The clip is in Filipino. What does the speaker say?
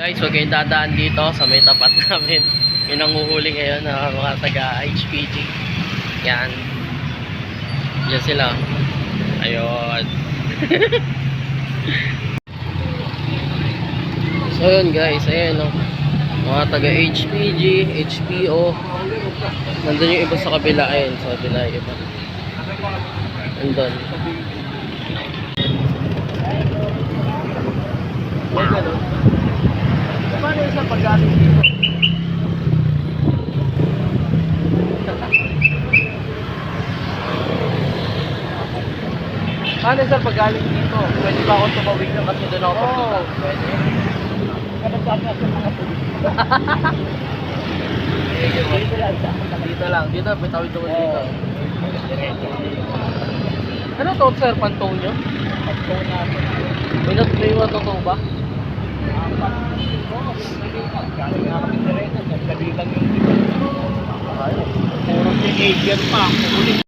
Guys, huwag kayong dadaan dito sa may tapat namin. May nanguhuli ngayon na mga taga HPG. Yan. Yan sila. Ayun. so yun guys, ayun oh. Mga taga HPG, HPO. Nandun yung iba sa kabila. Ayun, sa kabila iba. Nandun. Paano yung sa paggaling dito? Paano sa paggaling dito? Pwede ba ako tumawig na kasi doon ako papunta? pwede. Ako sa mga pulis. Dito lang sa Dito lang. Dito, pitawid ako dito. Ano to, sir, pantong nyo? Pantong natin. May not may mga totoo ba? Apat. Oo, galing nga kami diretso. Gabi lang yung dito. Ayun. Puro teenager pa. Ulit.